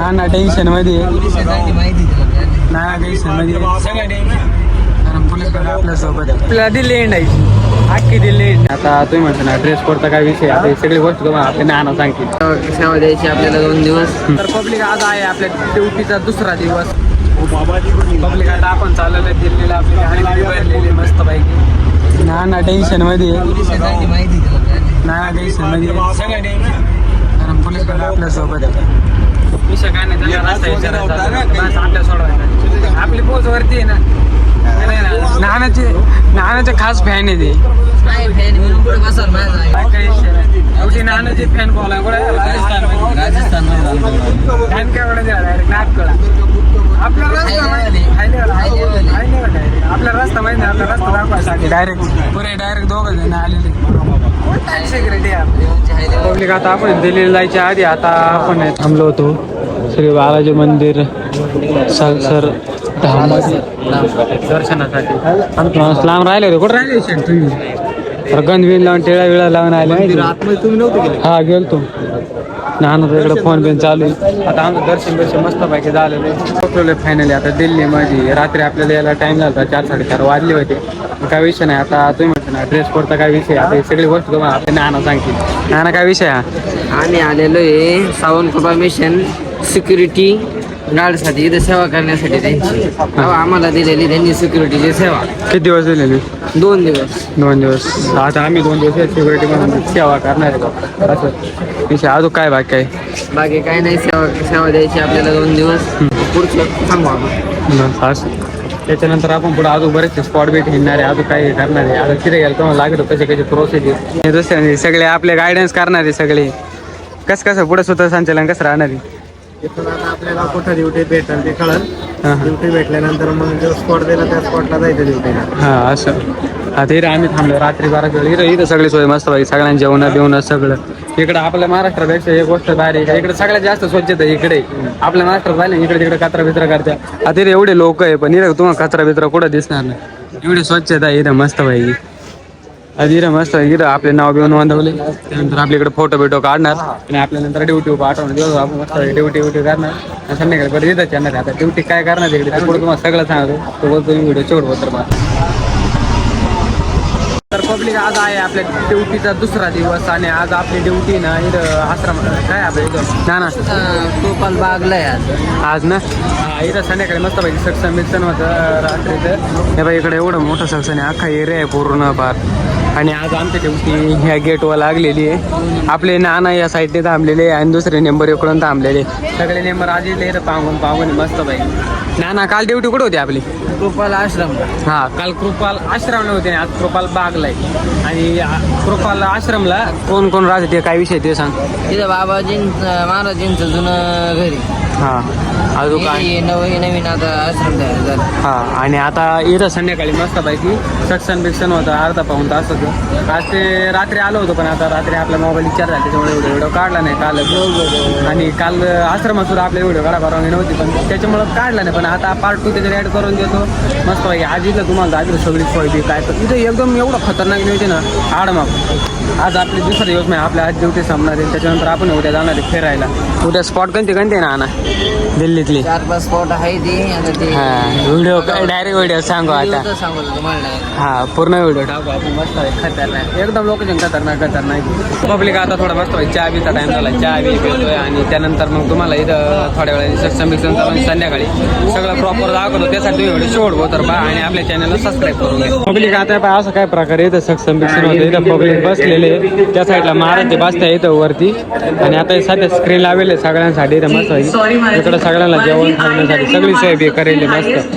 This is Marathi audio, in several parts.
ना ना टेन्शनमध्ये आहे. माहिती ना ना टेन्शनमध्ये आहे. सगळं टेन्शन कारण पोलीस बघा आपल्यासोबत आहे. आपल्याला अख्खी दिल्ली end. आता तुम्ही म्हणता ना ड्रेस कोडचा काय विषय आता ही सगळी गोष्ट तुम्हाला आपल्या नाना सांगतील द्यायची आपल्याला दोन दिवस तर पब्लिक आज आहे आपल्या ड्युटीचा दुसरा दिवस पब्लिक आता आपण चाललेलं आहे दिल्लीला आपली भरलेली मस्त पैकी ना ना टेन्शनमध्ये आहे. ना टेन्शनमध्ये आहे. सगळं टेन्शन कारण पोलीस बघा आपल्यासोबत आहे विषय काय नाही त्याला रस्ता विचारायचा बस आपल्या सोडवायचा आपली पोच वरती आहे ना. नानाचे नानाचे खास फॅन आहे ते. काय फॅन म्हणून पुढे बसाल माझा काय काही विषय नाही. शेवटी नानाचे फॅन बोला कुठे राजस्थान राजस्थान फॅन काय एवढं द्या डायरेक्ट नाटकला आपला रस्ता माहिती High level, high level, high level. high level direct. आपला रस्ता माहिती आहे, आपला रस्ता दाखवायसाठी डायरेक्ट पुरे डायरेक्ट दोघं जण आलेले. सिक्युरिटी पब्लिक आता आपण दिल्लीला जायच्या आधी आता आपण थांबलो होतो. श्री बालाजी मंदिर सलसर धाममध्ये दर्शनासाठी. लांब राहिले होते कुठं राहिले? तुम्ही गंध बिन लावून टिळा विळा लावून आले. आतमध्ये तुम्ही नव्हते गेले? हा गेलतो. नाना इकडे फोन बिन चालू आहे. आता आमचं दर्शन दर्शन मस्त पैकी झालेलं आहे पोचलेलं फायनली आता दिल्लीमध्ये रात्री आपल्याला यायला टाइम झाला चार साडेचार वाजले होते. काय विषय नाही. आता तुम्ही म्हणता ना ड्रेस कोडचा काय विषय आता ही सगळी गोष्ट तुम्हाला नाना सांगतील. नाना काय विषय हा आम्ही आलेलो आहे सावंतकृपा मिशन सिक्युरिटी गार्डसाठी इथं सेवा करण्यासाठी त्यांची. आम्हाला दिलेली त्यांनी सिक्युरिटीची सेवा. किती दिवस दिलेले? दोन दिवस. दोन दिवस. आता आम्ही दोन दिवस सिक्युरिटी म्हणून सेवा करणार आहे बा. असं. विषय अजून काय बाकी काय बाकी काही नाही सेवा सेवा द्यायची आपल्याला दोन दिवस. पुढचं सांगू आपण. बस असं. त्याच्यानंतर आपण पुढे अजून बरेचसे स्पॉट भेट घेणार आहे. अजून काय करणार आहे. आता तिथे गेलं तुम्हाला लागत कसे कसे प्रोसेस हे दुसरे सगळे आपले गायडन्स करणार आहे सगळे. कसं कसं पुढे स्वतः संचालन कसं राहणार आहे? इथून आता आपल्याला कुठं ड्युटी भेटेल ते कळल. हां हां. ड्युटी भेटल्यानंतर मग जो स्पॉट दिला त्या स्पॉटला जायचं ड्युटीला हा असं. आता इथं आम्ही थांबलो. रात्री बारा वेळ इथं इथं सगळी सोय मस्त पाहिजे सगळ्यांना जेवण बिवणं सगळं. इकडं आपल्या महाराष्ट्रापेक्षा एक गोष्ट बाहेर आहे. इकडे सगळ्यात जास्त स्वच्छता आहे. इकडे आपल्या महाराष्ट्रात झाले इकडे तिकडे कचरा बिचरा करत्या. आता इथे एवढे लोक आहे पण इथं तुम्हाला कचरा बिचरा कुठं दिसणार नाही. एवढी स्वच्छता आहे इथं मस्त पाहिजे इथं मस्त आहे. इथं आपले नाव बिवून नोंदवले त्यानंतर आपल्याकडे फोटो बिटो काढणार. आणि आपल्यानंतर ड्युटी पाठवणार दिवस आपण. मस्त ड्युटी ड्युटी करणार. आणि संध्याकाळी परत इथंच येणार आहे. आता ड्युटी काय करणार तिकडे पुढे तुम्हाला सगळं सांगतो. तो बोलतो मी व्हिडिओ शेवट होतं बा तर पब्लिक आज आहे आपल्या ड्युटीचा दुसरा दिवस. आणि आज आपली ड्युटी ना इथं आश्रम काय आपल्या इथं? ना ना. टोपाल बागलाय आज. आज ना? इथं संध्याकाळी मस्त पाहिजे सक्षम मिक्सन होतं. रात्रीचं. हे बाई इकडे एवढं मोठं सक्षम आहे. अख्खा एरिया आहे पूर्ण पार. आणि आज आमची ड्युटी ह्या गेटवर लागलेली आहे. आपले नाना या साईडने थांबलेले आहे आणि दुसरे नंबर इकडून थांबलेले सगळे नंबर आज इथं पांगून पांगून मस्त पाहिजे नाना काल ड्युटी कुठे होती आपली? टोपाल आश्रम. हा. काल कृपाल आश्रमला होते आज कृपाल बागलाय. आणि आ- कृपाल आश्रमला कोण कोण राहते ते? काय विषय ते सांग. तिथं बाबाजींचं महाराजींचं जुनं घरी. हा. अजून काय? नवीन नवीन आता आश्रम तयार झाला. हा आणि आता इथं संध्याकाळी मस्त पैकी सक्षण बिक्षण होतं अर्धा पाऊन तास होतं. आज ते रात्री आलो होतो पण आता रात्री आपला मोबाईल विचार झाला त्याच्यामुळे एवढं व्हिडिओ काढला नाही काल आणि काल आश्रमात सुद्धा आपल्या व्हिडिओ काढा परवानगी नव्हती पण त्याच्यामुळं काढला नाही पण आता पार्ट टू त्याच्यात ॲड करून देतो. मस्त पैकी आज इथं तुम्हाला दाखवतो सगळी सोय बी काय तर इथं एकदम एवढं खतरनाक आहे ना आडमाग. आज आपली दुसरा दिवस नाही आपल्या आज ड्युटी संपणार आहे त्याच्यानंतर आपण उद्या जाणार आहे फिरायला. उद्या स्पॉट कोणते कोणते ना ना दिल्लीतली. चार पाच स्पॉट आहे ती आता ते हा व्हिडिओ डायरेक्ट व्हिडिओ सांगू आता. व्हिडिओ तर सांगू तुम्हाला हा पूर्ण व्हिडिओ टाकू आपण मस्त आहे खतरनाक. एकदम लोकेशन खतरनाक खतरनाक. पब्लिक आता थोडा मस्त चहा बीचा टाइम झाला चहा बी पितोय आणि त्यानंतर मग तुम्हाला इथं थोड्या वेळाने सक्षम बिक्षम चालून संध्याकाळी. सगळं प्रॉपर दाखवतो त्यासाठी तुम्ही व्हिडिओ शेवट हो तर बा आणि आपल्या चॅनलला सबस्क्राईब करून घ्या. पब्लिक आता पहा असं काय प्रकारे इथं सक्षम बिक्षम होतं इथं पब्लिक बसलेले. त्या साईडला महाराज बसता इथं वरती. आणि आता हे सध्या स्क्रीन लावलेले सगळ्यांसाठी इथं मस्त आहे. इकडं सगळ्यांना जेवण खाण्यासाठी सगळी सोय बी करेली मस्त.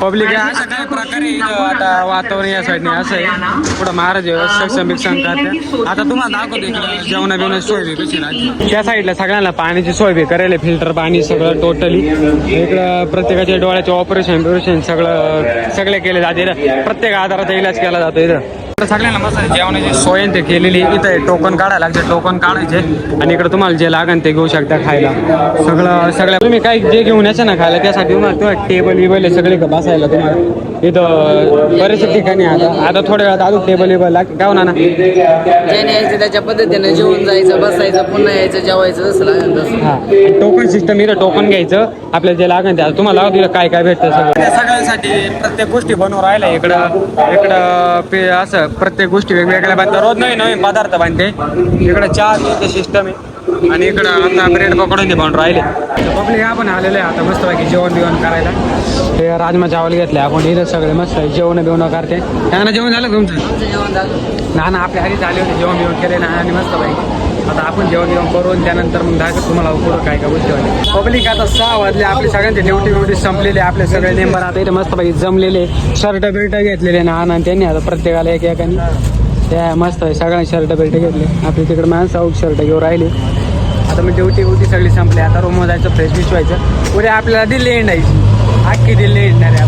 पब्लिक अशा काही प्रकारे इथं आता वातावरण या साईडने असं आहे. पुढं महाराज सक्षम बिक्षम करते आता तुम्हाला दाखवतो जेवणा बिवणा सोय बी कशी राहते त्या साईडला सगळ्यांना पाण्याची सोय बी करेल फिल्टर पाणी सगळं टोटली इकडं प्रत्येकाच्या डोळ्याचे ऑपरेशन बिपरेशन सगळं सगळे केले जाते. इथं प्रत्येक आजाराचा इलाज केला जातो इथं. सगळ्यांना मस्त जेवणाची सोय ते केलेली इथं टोकन काढायला लागते. टोकन काढायचे आणि इकडे तुम्हाला जे लागेल ते घेऊ शकता खायला. सगळं सगळ्या तुम्ही काही जे घेऊन यायचं ना खायला त्यासाठी तुम्हाला तुम्हाला टेबल बिबल आहे सगळे बसायला तुम्हाला. इथं बरेच ठिकाणी आता आता थोड्या वेळात अजून टेबल बिबल लागते. काय होणार ना ज्याने यायचं त्याच्या पद्धतीने जेवून जायचं बसायचं पुन्हा यायचं जेवायचं जसं लागेल तसं. हा. टोकन सिस्टम इथं टोकन घ्यायचं. आपल्याला जे लागेल ते तुम्हाला लागेल तिथं काय काय भेटतं सगळं. सगळ्यांसाठी प्रत्येक गोष्टी बनवून राहिल्या इकडं. इकडं पे असं प्रत्येक गोष्टी वेगवेगळ्या बांधतात रोज नवीन नवीन पदार्थ बांधते. इकडं चहा सिस्टम आहे. आणि इकडं आता ब्रेड पकडून बनवून राहिले. पब्लिक आपण आलेले आहे आता मस्त पैकी जेवण बिवण करायला. ते राजमा चावल घेतले आपण. इथं सगळे मस्त जेवण बिवण करते. त्यांना जेवण झालं तुमचं? जेवण झालं. ना ना आपल्या आधीच आले होते. जेवण बिवण केले ना आणि मस्त पाहिजे आता आपण जेवण जेवण करून त्यानंतर मग दाखवत तुम्हाला पुढं काय काय गोष्टी पब्लिक आता सहा वाजले आपले सगळ्यांचे ड्युटी ब्युटी संपलेले आपले सगळे मेंबर आता इथे मस्त पाहिजे जमलेले. शर्ट बिर्ट घेतलेले ना आणि त्यांनी आता प्रत्येकाला एक एकाने त्या मस्त आहे सगळ्यांनी शर्ट बिर्ट घेतले. आपली तिकडे माणसं शर्ट घेऊन राहिले. आता मी ड्युटी ब्युटी सगळी संपली. आता रूमवर जायचं फ्रेश बिश व्हायचं. उद्या आपल्याला दिल्ली एंडायची अख्खी दिल्ली एंड आहे.